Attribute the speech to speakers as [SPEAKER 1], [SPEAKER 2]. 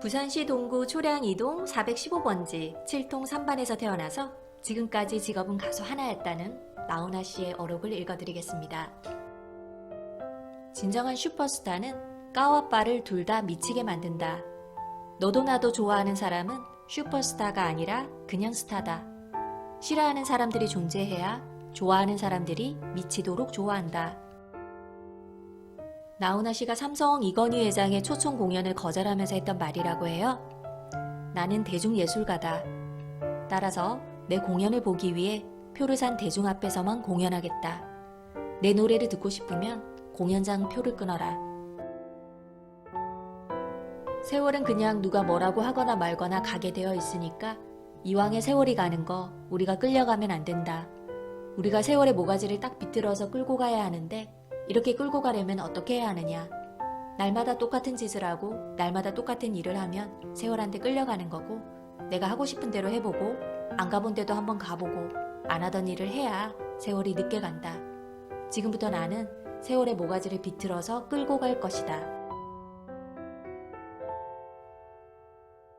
[SPEAKER 1] 부산시 동구 초량 2동 415번지 7통 3반에서 태어나서 지금까지 직업은 가수 하나였다는 나훈아 씨의 어록을 읽어드리겠습니다. 진정한 슈퍼스타는 까와 빠를 둘 다 미치게 만든다. 너도 나도 좋아하는 사람은 슈퍼스타가 아니라 그냥 스타다. 싫어하는 사람들이 존재해야 좋아하는 사람들이 미치도록 좋아한다. 나훈아 씨가 삼성 이건희 회장의 초청 공연을 거절하면서 했던 말이라고 해요. 나는 대중예술가다. 따라서 내 공연을 보기 위해 표를 산 대중 앞에서만 공연하겠다. 내 노래를 듣고 싶으면 공연장 표를 끊어라. 세월은 그냥 누가 뭐라고 하거나 말거나 가게 되어 있으니까 이왕에 세월이 가는 거 우리가 끌려가면 안 된다. 우리가 세월의 모가지를 딱 비틀어서 끌고 가야 하는데 이렇게 끌고 가려면 어떻게 해야 하느냐? 날마다 똑같은 짓을 하고 날마다 똑같은 일을 하면 세월한테 끌려가는 거고 내가 하고 싶은 대로 해보고 안 가본 데도 한번 가보고 안 하던 일을 해야 세월이 늦게 간다. 지금부터 나는 세월의 모가지를 비틀어서 끌고 갈 것이다.